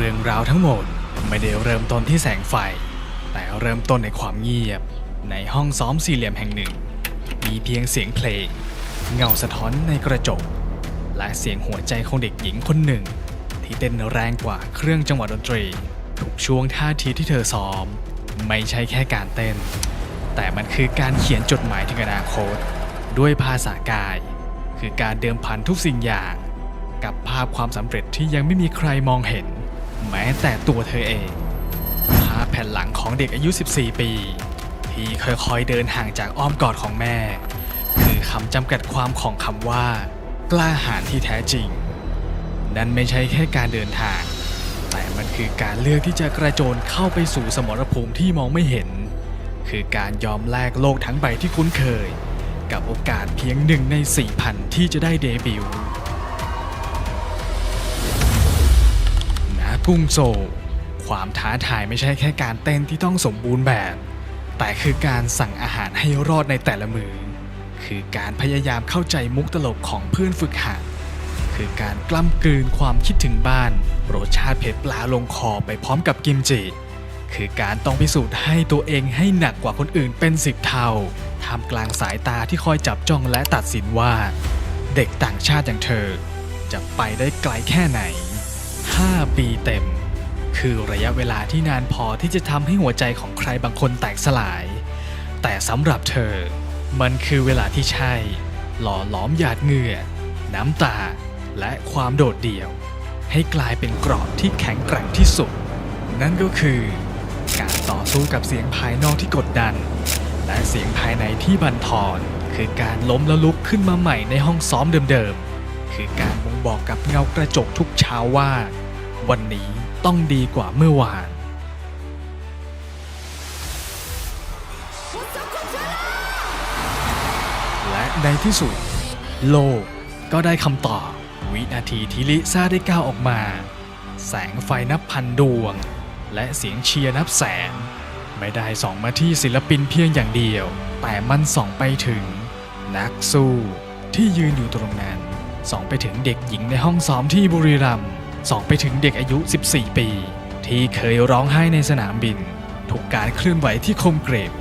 เรื่องราวทั้งหมดไม่ได้เริ่มต้นที่แสงไฟ แต่เริ่มต้นในความเงียบ ในห้องซ้อมสี่เหลี่ยมแห่งหนึ่ง มีเพียงเสียงเพลง เงาสะท้อนในกระจก และเสียงหัวใจของเด็กหญิงคนหนึ่ง ที่เต้นแรงกว่าเครื่องจังหวะดนตรี ทุกช่วงท่าทีที่เธอซ้อม ไม่ใช่แค่การเต้น แต่มันคือการเขียนจดหมายถึงอนาคต ด้วยภาษากาย คือการเดิมพันทุกสิ่งอย่าง กับภาพความสำเร็จที่ยังไม่มีใครมองเห็น แม้แต่ตัวเธอเองภาพแผ่นหลังของเด็กอายุ 14 ปี ที่ค่อยๆเดินห่างจากอ้อมกอดของแม่ คือคำจำกัดความของคำว่า กล้าหาญที่แท้จริง นั่นไม่ใช่แค่การเดินทาง แต่มันคือการเลือกที่จะกระโจนเข้าไปสู่สมรภูมิที่มองไม่เห็น คือการยอมแลกโลกทั้งใบที่คุ้นเคย กับโอกาสเพียงหนึ่งในสี่พันที่จะได้เดบิวต์ รุงโซลความท้าทายไม่ใช่แค่การเต้นที่ต้องสมบูรณ์แบบ แต่คือการสั่งอาหารให้รอดในแต่ละมือ คือการพยายามเข้าใจมุกตลกของเพื่อนฝึกหัดคือการกล้ำกลืนความคิดถึงบ้านรสชาติเผ็ดปลาลงคอไปพร้อมกับกิมจิ คือการต้องพิสูจน์ให้ตัวเองให้หนักกว่าคนอื่นเป็นสิบเท่าท่ามกลางสายตาที่คอยจับจ้องและตัดสินว่า เด็กต่างชาติอย่างเธอ จะไปได้ไกลแค่ไหน 5 ปีเต็ม คือระยะเวลาที่นานพอที่จะทำให้หัวใจของใครบางคนแตกสลาย แต่สำหรับเธอ มันคือเวลาที่ใช่ หล่อหลอมหยาดเหงื่อ น้ำตา และความโดดเดี่ยว ให้กลายเป็นกรอบที่แข็งแกร่งที่สุด นั่นก็คือการต่อสู้กับเสียงภายนอกที่กดดัน และเสียงภายในที่บันทอน คือการล้มแล้วลุกขึ้นมาใหม่ในห้องซ้อมเดิมๆ คือการบ่งบอกกับเงากระจกทุกเช้าว่า วันนี้ต้องดีกว่าเมื่อวาน และในที่สุด โลกก็ได้คำตอบ วินาทีที่ลิซ่าได้ก้าวออกมา แสงไฟนับพันดวง และเสียงเชียร์นับแสน ไม่ได้ส่องมาที่ศิลปินเพียงอย่างเดียว แต่มันส่องไปถึง นักสู้ที่ยืนอยู่ตรงนั้น ส่องไปถึงเด็กหญิงในห้องซ้อมที่บุรีรัมย์ส่องไปถึงเด็กอายุ 14 ปี ที่เคยร้องไห้ในสนามบินทุกการเคลื่อนไหวที่คมเกรบ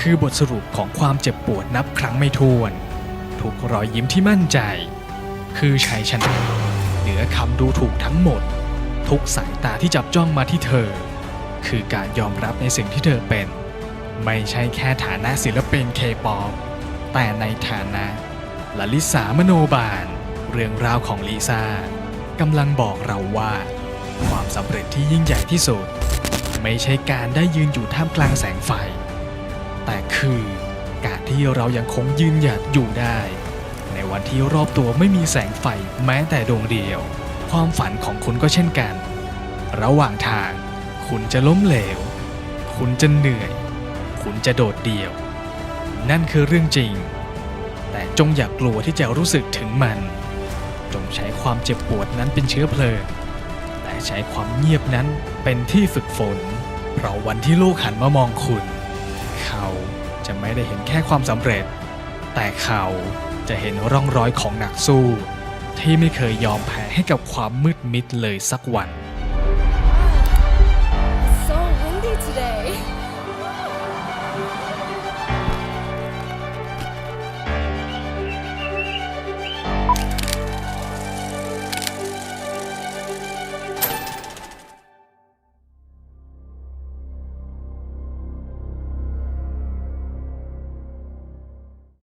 คือบทสรุปของความเจ็บปวดนับครั้งไม่ถ้วนทุกรอยยิ้มที่มั่นใจ คือชัยชนะเหนือคำดูถูกทั้งหมด ทุกสายตาที่จับจ้องมาที่เธอ คือการยอมรับในสิ่งที่เธอเป็น ไม่ใช่แค่ฐานะศิลปินเคป๊อปแต่ในฐานะลลิสามโนบาล เรื่องราวของลิซ่ากำลังบอกเราว่า ความสำเร็จที่ยิ่งใหญ่ที่สุด ไม่ใช่การได้ยืนอยู่ท่ามกลางแสงไฟ แต่คือการที่เรายังคงยืนหยัดอยู่ได้ ในวันที่รอบตัวไม่มีแสงไฟแม้แต่ดวงเดียว ความฝันของคุณก็เช่นกัน ระหว่างทาง คุณจะล้มเหลว คุณจะเหนื่อย คุณจะโดดเดี่ยว นั่นคือเรื่องจริง แต่จงอย่ากกลัวที่จะรู้สึกถึงมัน จงใช้ความเจ็บปวดนั้นเป็นเชื้อเพลิงแต่ใช้ความเงียบนั้นเป็นที่ฝึกฝน เพราะวันที่โลกหันมามองคุณ เขาจะไม่ได้เห็นแค่ความสำเร็จ แต่เขาจะเห็นร่องรอยของนักสู้ ที่ไม่เคยยอมแพ้ให้กับความมืดมิดเลยสักวัน